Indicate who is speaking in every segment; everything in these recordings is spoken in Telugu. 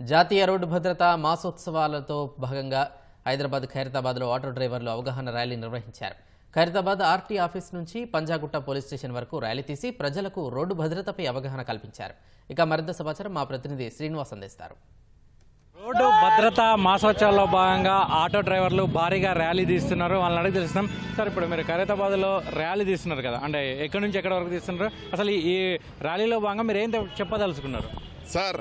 Speaker 1: జాతీయ రోడ్డు భద్రతా మాసోత్సవాలతో భాగంగా హైదరాబాద్ ఖైరతాబాద్లో ఆటో డ్రైవర్లు అవగాహన ర్యాలీ నిర్వహించారు. ఖైరతాబాద్ ఆర్టీ ఆఫీస్ నుంచి పంజాగుట్ట పోలీస్ స్టేషన్ వరకు ర్యాలీ తీసి ప్రజలకు రోడ్డు భద్రతపై అవగాహన కల్పించారు. ఇక మరింత సమాచారం మా ప్రతినిధి శ్రీనివాస్ అందిస్తారు.
Speaker 2: రోడ్డు భద్రతా మాసోత్సవాల్లో భాగంగా ఆటో డ్రైవర్లు భారీగా ర్యాలీ తీస్తున్నారు. వాళ్ళని అడిగి తెలుస్తున్నాం సార్ ఇప్పుడు మీరు ఖైరతాబాద్లో ర్యాలీ తీస్తున్నారు కదా. అంటే ఎక్కడి నుంచి ఎక్కడి వరకు తీస్తున్నారు? అసలు ఈ- ఈ ర్యాలీలో భాగంగా మీరు ఏం చెప్పదలుచుకున్నారు?
Speaker 3: Sir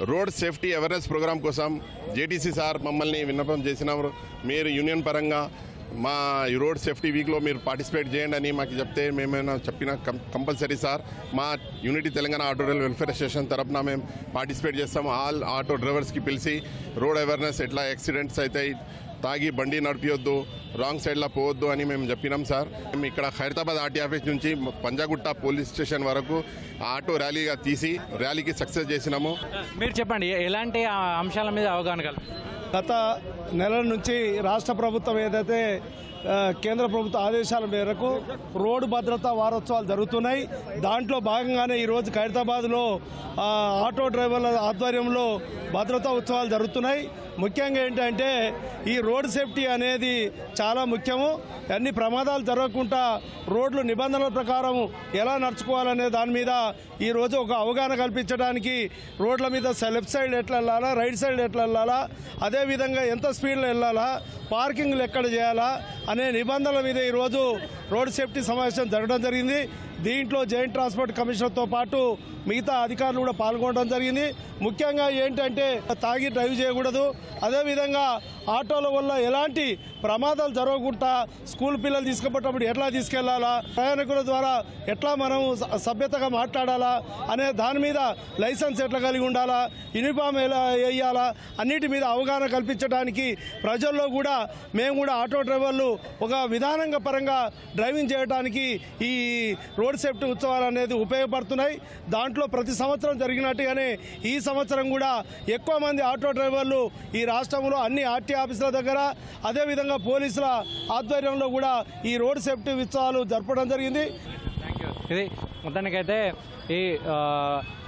Speaker 3: road safety awareness programme కోసం జేటీసీ సార్ మమ్మల్ని విన్నపం చేసినారు. మీరు యూనియన్ పరంగా మా ఈ రోడ్ సేఫ్టీ వీక్లో మీరు పార్టిసిపేట్ చేయండి అని మాకు చెప్తే మేమైనా చెప్పిన కం- కంపల్సరీ సార్. మా unity Telangana auto driver welfare association తరపున మేము పార్టిసిపేట్ చేస్తాం ఆల్ ఆటో డ్రైవర్స్కి పిలిచి రోడ్ అవేర్నెస్ ఎట్లా యాక్సిడెంట్స్ అవుతాయి తాగి బండి నడిపియొద్దు రాంగ్ సైడ్లో పోవద్దు అని మేము చెప్పినాం సార్. మేము ఇక్కడ ఖైరతాబాద్ ఆర్టీ ఆఫీస్ నుంచి పంజాగుట్ట పోలీస్ స్టేషన్ వరకు ఆటో ర్యాలీగా తీసి ర్యాలీకి సక్సెస్ చేసినాము.
Speaker 2: మీరు చెప్పండి ఎలాంటి ఆ అంశాల మీద అవగాహన
Speaker 4: గత నెల నుంచి రాష్ట్ర ప్రభుత్వం ఏదైతే కేంద్ర ప్రభుత్వ ఆదేశాల మేరకు రోడ్డు భద్రతా వారోత్సవాలు జరుగుతున్నాయి. దాంట్లో భాగంగానే ఈరోజు ఖైరతాబాద్లో ఆటో డ్రైవర్ల ఆధ్వర్యంలో భద్రతా ఉత్సవాలు జరుగుతున్నాయి. ముఖ్యంగా ఏంటంటే ఈ రోడ్ సేఫ్టీ అనేది చాలా ముఖ్యము. అన్ని ప్రమాదాలు జరగకుండా రోడ్లు నిబంధనల ప్రకారం ఎలా నడుచుకోవాలనే దాని మీద ఈరోజు ఒక అవగాహన కల్పించడానికి రోడ్ల మీద లెఫ్ట్ సైడ్ ఎట్లా వెళ్ళాలా రైట్ సైడ్ ఎట్లా వెళ్ళాలా అదేవిధంగా ఎంత స్పీడ్లో వెళ్ళాలా పార్కింగ్లు ఎక్కడ చేయాలా అనే నిబంధనల మీద ఈరోజు రోడ్ సేఫ్టీ సమావేశం జరగడం జరిగింది. దీంట్లో జాయింట్ ట్రాన్స్పోర్ట్ కమిషనర్తో పాటు మిగతా అధికారులు కూడా పాల్గొనడం జరిగింది. ముఖ్యంగా ఏంటంటే తాగి డ్రైవ్ చేయకూడదు. అదేవిధంగా ఆటోల వల్ల ఎలాంటి ప్రమాదాలు జరగకుండా స్కూల్ పిల్లలు తీసుకుపోయేటప్పుడు ఎట్లా తీసుకెళ్ళాలా? ప్రయాణికుల ద్వారా ఎట్లా మనం సభ్యతగా మాట్లాడాలా? అనే దాని మీద లైసెన్స్ ఎట్లా కలిగి ఉండాలా? యూనిఫామ్ ఎలా వేయాలా? అన్నిటి మీద అవగాహన కల్పించడానికి ప్రజల్లో కూడా మేము కూడా ఆటో డ్రైవర్లు ఒక విధానంగా పరంగా డ్రైవింగ్ చేయడానికి ఈ రోడ్ సేఫ్టీ ఉత్సవాలు అనేది ఉపయోగపడుతున్నాయి. దాంట్లో ప్రతి సంవత్సరం జరిగినట్టుగానే ఈ సంవత్సరం కూడా ఎక్కువ మంది ఆటో డ్రైవర్లు ఈ రాష్ట్రంలో అన్ని ఆర్టీ ఆఫీసుల దగ్గర అదేవిధంగా పోలీసుల ఆధ్వర్యంలో కూడా ఈ రోడ్ సేఫ్టీ ఉత్సవాలు జరపడం జరిగింది.
Speaker 2: థ్యాంక్ యూ ఇది మొత్తానికైతే ఈ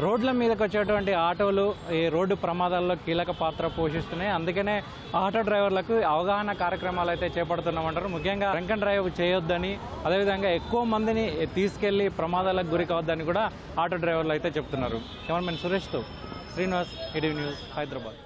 Speaker 2: రోడ్ల మీదకి వచ్చేటువంటి ఆటోలు ఈ రోడ్డు ప్రమాదాల్లో కీలక పాత్ర పోషిస్తున్నాయి. అందుకనే ఆటో డ్రైవర్లకు అవగాహన కార్యక్రమాలు అయితే చేపడుతున్నామంటారు. ముఖ్యంగా డ్రంక్ అండ్ డ్రైవ్ చేయొద్దని అదేవిధంగా ఎక్కువ మందిని తీసుకెళ్ళి ప్రమాదాలకు గురి కావద్దని కూడా ఆటో డ్రైవర్లు అయితే చెప్తున్నారు. కెమెరామెన్ సురేష్తో శ్రీనివాస్ ఈటీవీ న్యూస్ హైదరాబాద్.